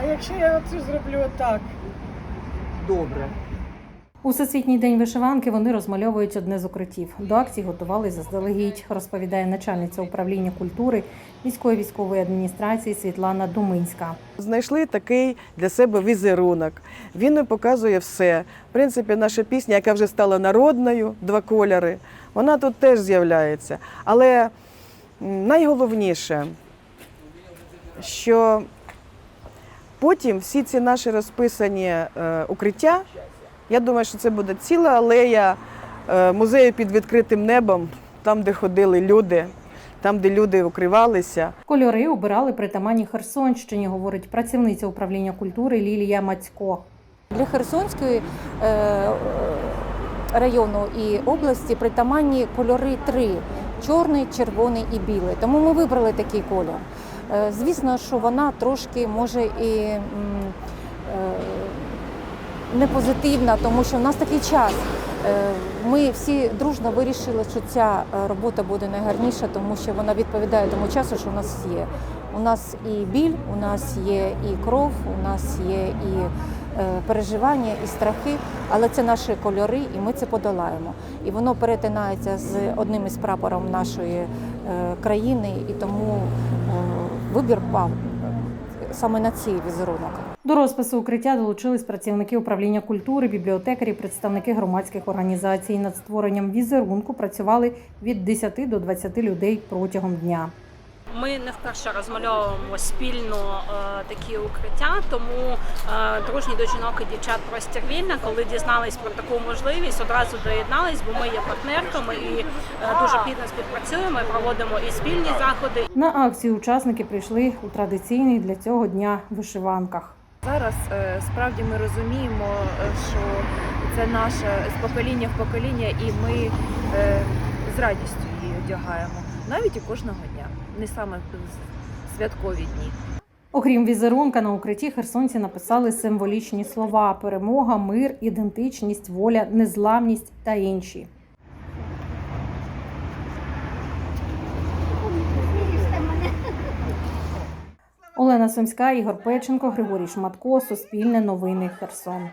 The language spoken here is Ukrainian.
а якщо я оцю зроблю отак? Добре. У Всесвітній день вишиванки вони розмальовують одне з укриттів. До акції готували заздалегідь, розповідає начальниця управління культури міської військової адміністрації Світлана Думинська. Знайшли такий для себе візерунок. Він не показує все. В принципі, наша пісня, яка вже стала народною, два кольори, вона тут теж з'являється. Але найголовніше, що потім всі ці наші розписані е, укриття, я думаю, що це буде ціла алея е, музею під відкритим небом, там, де ходили люди, там, де люди укривалися. Кольори обирали притаманні Херсонщині, говорить працівниця управління культури Лілія Мацько. Для Херсонської е, району і області притаманні кольори три: чорний, червоний і білий. Тому ми вибрали такий колір. Е, Звісно, що вона трошки може і е, не позитивна, тому що в нас такий час. Е, Ми всі дружно вирішили, що ця робота буде найгарніша, тому що вона відповідає тому часу, що у нас є. У нас і біль, у нас є і кров, у нас є і переживання, і страхи, але це наші кольори, і ми це подолаємо. І воно перетинається з одним із прапором нашої країни, і тому вибір пав саме на цей візерунок. До розпису укриття долучились працівники управління культури, бібліотекарі, представники громадських організацій. Над створенням візерунку працювали від 10 до 20 людей протягом дня. Ми не вперше розмальовуємо спільно е, такі укриття, тому е, дружні до жінок і дівчат простір вільна, коли дізнались про таку можливість, одразу доєднались, бо ми є партнерками і е, дуже плідно співпрацюємо. і Проводимо і спільні заходи, На акцію учасники прийшли у традиційних для цього дня вишиванках. Зараз справді ми розуміємо, що це наше з покоління в покоління, і ми з радістю її одягаємо навіть і кожного дня, не саме святкові дні. Окрім візерунка, на укритті херсонці написали символічні слова: перемога, мир, ідентичність, воля, незламність та інші. Олена Сумська, Ігор Печенко, Григорій Шматко, Суспільне новини Херсон.